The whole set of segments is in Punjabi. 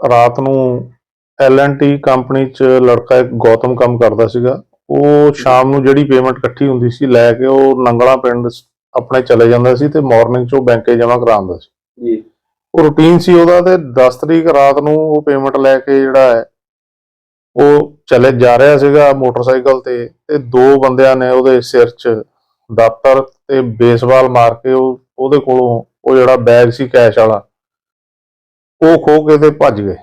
ਰਾਤ ਨੂੰ ਟੀ ਕੰਪਨੀ 'ਚ ਲੜਕਾ ਇੱਕ ਗੌਤਮ ਕੰਮ ਕਰਦਾ ਸੀਗਾ। ਉਹ ਸ਼ਾਮ ਨੂੰ ਜਿਹੜੀ ਪੇਮੈਂਟ ਇਕੱਠੀ ਹੁੰਦੀ ਸੀ ਲੈ ਕੇ ਉਹ ਨੰਗਲਾ ਪਿੰਡ ਆਪਣੇ ਚਲੇ ਜਾਂਦਾ ਸੀ ਤੇ ਮਾਰਨਿੰਗ 'ਚ ਉਹ ਬੈਂਕੇ ਜਮ੍ਹਾਂ ਕਰਾਉਂਦਾ ਸੀ। ਜੀ। ਉਹ ਰੂਟੀਨ ਸੀ ਉਹਦਾ ਤੇ 10 ਤਰੀਕ ਰਾਤ ਨੂੰ ਉਹ ਪੇਮੈਂਟ ਲੈ ਕੇ ਜਿਹੜਾ ਹੈ ਉਹ ਚਲੇ ਜਾ ਰਿਹਾ ਸੀਗਾ ਮੋਟਰਸਾਈਕਲ ਤੇ ਤੇ ਦੋ ਬੰਦਿਆਂ ਨੇ ਉਹਦੇ ਸਿਰ 'ਚ ਦਾਤਰ ਤੇ ਬੇਸਬਾਲ ਮਾਰ ਕੇ ਉਹ ਉਹਦੇ ਕੋਲੋਂ ਉਹ ਜਿਹੜਾ ਬੈਗ ਸੀ ਕੈਸ਼ ਵਾਲਾ ਉਹ ਖੋ ਕੇ ਤੇ ਭੱਜ ਗਏ।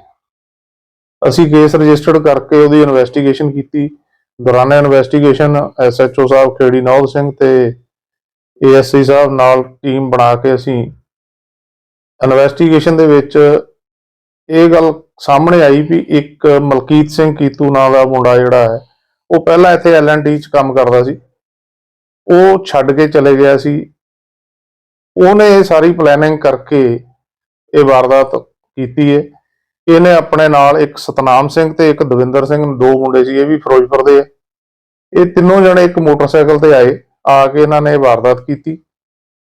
ਅਸੀਂ ਕੇਸ ਰਜਿਸਟਰਡ ਕਰਕੇ ਉਹਦੀ ਇਨਵੈਸਟੀਗੇਸ਼ਨ ਕੀਤੀ। ਦੌਰਾਨ ਇਨਵੈਸਟੀਗੇਸ਼ਨ ਐਸਐਚਓ ਸਾਹਿਬ, ਖੇੜੀ ਨੌਦ ਸਿੰਘ ਤੇ ਏਐਸਸੀ ਸਾਹਿਬ ਨਾਲ ਟੀਮ ਬਣਾ ਕੇ ਅਸੀਂ ਇਨਵੈਸਟੀਗੇਸ਼ਨ ਦੇ ਵਿੱਚ ਇਹ ਗੱਲ ਸਾਹਮਣੇ ਆਈ ਵੀ ਇੱਕ ਮਲਕੀਤ ਸਿੰਘ ਕੀਤੂ ਨਾਂ ਦਾ ਮੁੰਡਾ ਜਿਹੜਾ ਹੈ, ਉਹ ਪਹਿਲਾਂ ਇੱਥੇ ਐਲਐਨਟੀ ਚ ਕੰਮ ਕਰਦਾ ਸੀ। ਉਹ ਛੱਡ ਕੇ ਚਲੇ ਗਿਆ ਸੀ। ਉਹਨੇ ਇਹ ਸਾਰੀ ਪਲੈਨਿੰਗ ਕਰਕੇ ਇਹ ਵਾਰਦਾਤ ਕੀਤੀ ਹੈ ਇਹਨੇ ਆਪਣੇ ਨਾਲ ਇੱਕ ਸਤਨਾਮ ਸਿੰਘ ਤੇ ਇੱਕ ਦਵਿੰਦਰ ਸਿੰਘ, ਦੋ ਮੁੰਡੇ ਸੀ, ਇਹ ਵੀ ਫਿਰੋਜ਼ਪੁਰ ਦੇ। ਆ ਇਹ ਤਿੰਨੋਂ ਜਣੇ ਇੱਕ ਮੋਟਰਸਾਈਕਲ ਤੇ ਆਏ, ਆ ਕੇ ਇਹਨਾਂ ਨੇ ਵਾਰਦਾਤ ਕੀਤੀ।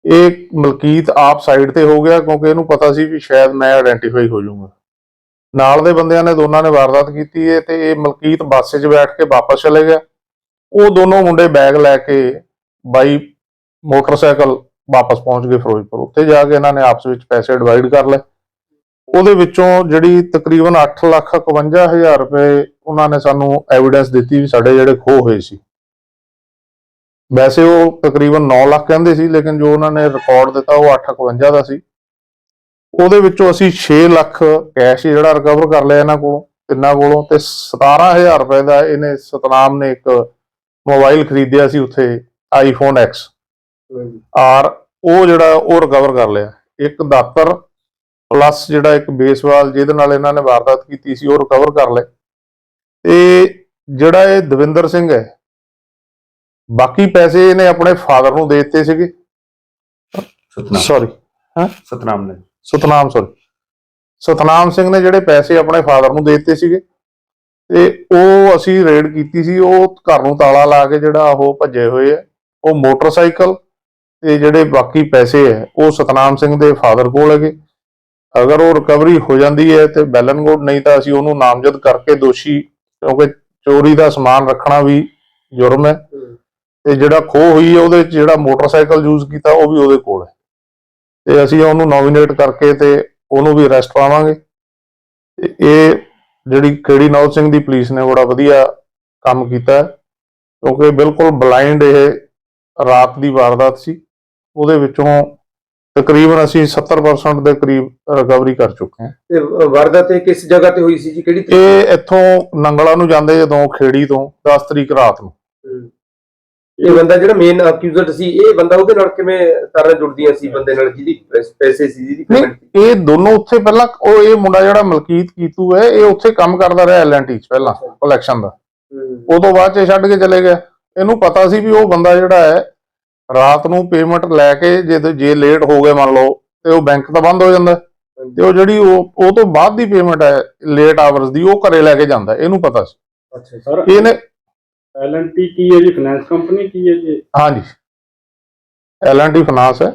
ਇਹ ਮਲਕੀਤ ਆਪ ਸਾਈਡ ਤੇ ਹੋ ਗਿਆ, ਕਿਉਂਕਿ ਇਹਨੂੰ ਪਤਾ ਸੀ ਵੀ ਸ਼ਾਇਦ ਮੈਂ ਆਇਡੈਂਟੀਫਾਈ ਹੋ ਜਾਊਂਗਾ। ਨਾਲ ਦੇ ਬੰਦਿਆਂ ਨੇ ਦੋਨਾਂ ਨੇ ਵਾਰਦਾਤ ਕੀਤੀ ਹੈ ਤੇ ਇਹ ਮਲਕੀਤ ਬੱਸ 'ਚ ਬੈਠ ਕੇ ਵਾਪਸ ਚਲੇ ਗਿਆ। ਉਹ ਦੋਨੋਂ ਮੁੰਡੇ ਬੈਗ ਲੈ ਕੇ ਬਾਈ ਮੋਟਰਸਾਈਕਲ ਵਾਪਸ ਪਹੁੰਚ ਗਏ ਫਿਰੋਜ਼ਪੁਰ। ਉੱਥੇ ਜਾ ਕੇ ਇਹਨਾਂ ਨੇ ਆਪਸ ਵਿੱਚ ਪੈਸੇ ਡਿਵਾਈਡ ਕਰ ਲਏ। ਉਹਦੇ ਵਿੱਚੋਂ ਜਿਹੜੀ ਤਕਰੀਬਨ 8 ਲੱਖ 51 ਹਜ਼ਾਰ ਰੁਪਏ ਉਹਨਾਂ ਨੇ ਸਾਨੂੰ ਐਵੀਡੈਂਸ ਦਿੱਤੀ ਵੀ ਸਾਡੇ ਜਿਹੜੇ ਖੋਹ ਹੋਏ ਸੀ। ਵੈਸੇ ਉਹ ਤਕਰੀਬਨ 9 ਲੱਖ ਕਹਿੰਦੇ ਸੀ ਲੇਕਿਨ ਜੋ ਉਹਨਾਂ ਨੇ ਰਿਕਾਰਡ ਦਿੱਤਾ ਉਹ 851 ਦਾ ਸੀ। ਉਹਦੇ ਵਿੱਚੋਂ ਅਸੀਂ 6 ਲੱਖ ਕੈਸ਼ ਜਿਹੜਾ ਰਿਕਵਰ ਕਰ ਲਿਆ ਇਹਨਾਂ ਕੋਲੋਂ ਤਿੰਨਾਂ ਕੋਲੋਂ ਤੇ 17000 ਰੁਪਏ ਦਾ ਇਹਨੇ ਸਤਨਾਮ ਨੇ ਇੱਕ ਮੋਬਾਈਲ ਖਰੀਦਿਆ ਸੀ ਉੱਥੇ ਆਈਫੋਨ X ਆਰ ਉਹ ਜਿਹੜਾ ਉਹ ਰਿਕਵਰ ਕਰ ਲਿਆ। ਇੱਕ ਦਾਤਰ ਪਲੱਸ ਜਿਹੜਾ ਇੱਕ ਬੇਸਬਾਲ ਜਿਹਦੇ ਨਾਲ ਇਹਨਾਂ ਨੇ ਵਾਰਦਾਤ ਕੀਤੀ ਸੀ ਉਹ ਰਿਕਵਰ ਕਰ ਲਿਆ ਤੇ ਜਿਹੜਾ ਇਹ ਦਵਿੰਦਰ ਸਿੰਘ ਹੈ ਬਾਕੀ ਪੈਸੇ ਇਹਨੇ ਆਪਣੇ ਫਾਦਰ ਨੂੰ ਦੇ ਦਿੱਤੇ ਸੀਗੇ। ਸਤਨਾਮ। ਸੌਰੀ ਸਤਨਾਮ ਨੇ। ਸਤਨਾਮ ਸੌਰੀ ਸਤਨਾਮ ਸਿੰਘ ਨੇ ਜਿਹੜੇ ਪੈਸੇ ਆਪਣੇ ਫਾਦਰ ਨੂੰ ਦੇ ਦਿੱਤੇ ਸੀਗੇ ਤੇ ਉਹ ਅਸੀਂ ਰੇਡ ਕੀਤੀ ਸੀ। ਉਹ ਘਰ ਨੂੰ ਤਾਲਾ ਲਾ ਕੇ ਜਿਹੜਾ ਉਹ ਭੱਜੇ ਹੋਏ ਆ। ਉਹ ਮੋਟਰਸਾਈਕਲ ਤੇ ਜਿਹੜੇ ਬਾਕੀ ਪੈਸੇ ਹੈ ਉਹ ਸਤਨਾਮ ਸਿੰਘ ਦੇ ਫਾਦਰ ਕੋਲ ਹੈਗੇ। ਅਗਰ ਉਹ ਰਿਕਵਰੀ ਹੋ ਜਾਂਦੀ ਹੈ ਤੇ ਬੈਲਨ ਗੋਡ ਨਹੀਂ ਤਾਂ ਅਸੀਂ ਉਹਨੂੰ ਨਾਮਜ਼ਦ ਕਰਕੇ ਦੋਸ਼ੀ ਕਿਉਂਕਿ ਚੋਰੀ ਦਾ ਸਮਾਨ ਰੱਖਣਾ ਵੀ ਜੁਰਮ ਹੈ। ਤੇ ਜਿਹੜਾ ਖੋਹ ਹੋਈ ਹੈ ਉਹਦੇ ਵਿੱਚ ਜਿਹੜਾ ਮੋਟਰਸਾਈਕਲ ਯੂਜ਼ ਕੀਤਾ ਉਹ ਵੀ ਉਹਦੇ ਕੋਲ ਹੈ। ਤੇ ਅਸੀਂ ਉਹਨੂੰ ਨੋਮੀਨੇਟ ਕਰਕੇ ਤੇ ਉਹਨੂੰ ਵੀ ਅਰੈਸਟ ਪਾਵਾਂਗੇ। ਤੇ ਇਹ ਜਿਹੜੀ ਖੇੜੀ ਨੌਜ ਸਿੰਘ ਦੀ ਪੁਲਿਸ ਨੇ ਬੜਾ ਵਧੀਆ ਕੰਮ ਕੀਤਾ ਹੈ, ਕਿਉਂਕਿ ਬਿਲਕੁਲ ਬਲਾਈਂਡ ਇਹ ਰਾਤ ਦੀ ਵਾਰਦਾਤ ਸੀ। ਉਹਦੇ ਵਿੱਚੋਂ ਤਕਰੀਬਨ ਅਸੀਂ 70% ਦੇ ਕਰੀਬ ਰਿਕਵਰੀ ਕਰ ਚੁੱਕੇ ਹਾਂ ਤੇ ਵਾਰਦਾਤ ਇਹ ਕਿਸ ਜਗ੍ਹਾ ਤੇ ਹੋਈ ਸੀ ਜੀ ਕਿਹੜੀ ਤਰੀਕ ਇਹ ਇੱਥੋਂ ਨੰਗਲਾ ਨੂੰ ਜਾਂਦੇ ਜਦੋਂ ਖੇੜੀ ਤੋਂ 10 ਤਰੀਕ ਰਾਤ ਨੂੰ? ਇਹ ਬੰਦਾ ਜਿਹੜਾ ਮੇਨ ਅਕਿਊਜ਼ਡ ਸੀ ਇਹ ਬੰਦਾ ਉਹਦੇ ਨਾਲ ਕਿਵੇਂ ਤਾਰਾਂ ਜੁੜਦੀਆਂ ਸੀ ਬੰਦੇ ਨਾਲ ਜਿਹਦੀ ਪੈਸ- ਸੀ ਜਿਹਦੀ ਸੀ? ਇਹ ਦੋਨੋਂ ਉੱਥੇ ਪਹਿਲਾਂ ਉਹ ਇਹ ਮੁੰਡਾ ਜਿਹੜਾ ਮਲਕੀਤ ਕੀਤੂ ਹੈ ਇਹ ਉੱਥੇ ਕੰਮ ਕਰਦਾ ਰਿਹਾ ਐਲਐਨਟੀ ਚ ਪਹਿਲਾਂ ਕਲੈਕਸ਼ਨ ਦਾ। ਉਦੋਂ ਬਾਅਦ ਚ ਛੱਡ ਕੇ ਚਲੇ ਗਿਆ ਇਹਨੂੰ ਪਤਾ ਸੀ ਵੀ ਉਹ ਬੰਦਾ ਜਿਹੜਾ ਹੈ ਰਾਤ ਨੂੰ ਪੇਮੈਂਟ ਲੈ ਕੇ ਜੇ ਤੇ- ਜੇ ਲੇਟ ਹੋ ਗਏ ਮੰਨ ਲਓ ਤੇ ਉਹ ਬੈਂਕ ਤਾਂ ਬੰਦ ਹੋ ਜਾਂਦਾ। ਤੇ ਉਹ ਜਿਹੜੀ ਉਹ ਉਹ ਤੋਂ ਬਾਅਦ ਦੀ ਪੇਮੈਂਟ ਹੈ ਲੇਟ ਆਵਰਸ ਦੀ ਉਹ ਘਰੇ ਲੈ ਕੇ ਜਾਂਦਾ। ਇਹਨੂੰ ਪਤਾ ਸੀ। ਅੱਛਾ ਸਰ ਇਹਨੇ ਐਲਐਨਟੀ ਕੀ ਹੈ ਜੀ? ਫਾਈਨੈਂਸ ਕੰਪਨੀ ਕੀ ਹੈ ਜੀ? ਹਾਂਜੀ। ਐਲਐਨਟੀ ਫਾਈਨਾਂਸ ਹੈ।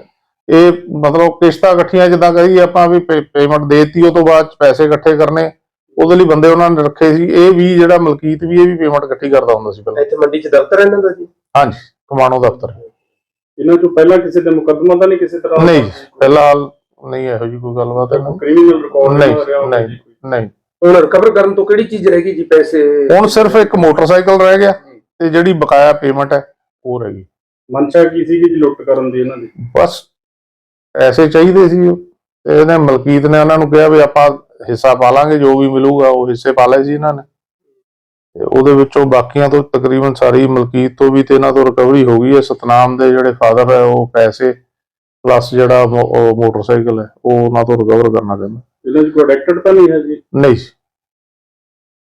ਇਹ ਮਤਲਬ ਕਿਸ਼ਤਾਂ ਇਕੱਠੀਆਂ ਜਿੱਦਾਂ ਕਹੀ ਆਪਾਂ ਵੀ ਪੇਮੈਂਟ ਦੇਤੀ ਉਹ ਤੋਂ ਬਾਅਦ 'ਚ ਪੈਸੇ ਇਕੱਠੇ ਕਰਨੇ। ਉਹਦੇ ਲਈ ਬੰਦੇ ਉਹਨਾਂ ਨੇ ਰੱਖੇ ਸੀ। ਇਹ ਵੀ ਜਿਹੜਾ ਮਲਕੀਤ ਵੀ ਇਹ ਵੀ ਪੇਮੈਂਟ ਇਕੱਠੀ ਕਰਦਾ ਹੁੰਦਾ ਸੀ ਪਹਿਲਾਂ। ਇੱਥੇ ਮੰਡੀ 'ਚ ਦਫ਼ਤਰ ਇਹਨਾਂ ਦਾ ਜੀ? ਹਾਂਜੀ ਕਮਾਣੋ ਦਫ਼ਤਰ। ਇਹਨਾਂ ਤੋਂ ਪਹਿਲਾਂ ਕਿਸੇ ਤੇ ਮੁਕੱਦਮਾ ਤਾਂ ਨਹੀਂ ਕਿਸੇ ਤਰ੍ਹਾਂ ਨਹੀਂ ਫਿਲਹਾਲ ਨਹੀਂ ਇਹੋ ਜੀ ਕੋਈ ਗੱਲਬਾਤ ਹੈ ਕ੍ਰਿਮੀਨਲ ਰਿਕਾਰਡ ਨਹੀਂ ਨਹੀਂ ਨਹੀਂ। ਹੁਣ ਰਿਕਵਰ ਕਰਨ ਤੋਂ ਕਿਹੜੀ ਚੀਜ਼ ਰਹਿ ਗਈ ਜੀ ਪੈਸੇ? ਹੁਣ ਸਿਰਫ ਇੱਕ ਮੋਟਰਸਾਈਕਲ ਰਹਿ ਗਿਆ ਤੇ ਜਿਹੜੀ ਬਕਾਇਆ ਪੇਮੈਂਟ ਹੈ ਉਹ ਰਹਿ ਗਈ। ਮਨਸ਼ਾ ਕੀ ਸੀਗੀ ਜੀ ਲੁੱਟ ਕਰਨ ਦੀ ਇਹਨਾਂ ਦੀ? ਬਸ ਐਸੇ ਚਾਹੀਦੇ ਸੀ ਉਹ। ਤੇ ਇਹਨੇ ਮਲਕੀਤ ਨੇ ਉਹਨਾਂ ਨੂੰ ਕਿਹਾ ਵੀ ਆਪਾਂ ਹਿੱਸਾ ਪਾ ਲਾਂਗੇ ਜੋ ਵੀ ਮਿਲੂਗਾ ਉਹ ਹਿੱਸੇ ਪਾ ਲਏ ਸੀ ਇਹਨਾਂ ਨੇ। ਉਹਦੇ ਵਿੱਚੋਂ ਬਾਕੀਆਂ ਤੋਂ ਤਕਰੀਬਨ ਸਾਰੀ ਮਲਕੀਤ ਤੋਂ ਵੀ ਤੇ ਇਹਨਾਂ ਤੋਂ ਰਿਕਵਰੀ ਹੋ ਗਈ ਹੈ। ਸਤਨਾਮ ਦੇ ਜਿਹੜੇ ਫਾਦਰ ਹੈ ਉਹ ਪੈਸੇ ਪਲੱਸ ਜਿਹੜਾ ਮੋਟਰਸਾਈਕਲ ਹੈ ਉਹ ਉਹਨਾਂ ਤੋਂ ਰਿਕਵਰ ਕਰਨਾ ਕਹਿੰਦਾ ਇਹਨਾਂ ਕੋਈ ਅਡੈਕਟਡ ਤਾਂ ਨਹੀਂ ਹੈ ਜੀ? ਨਹੀਂ।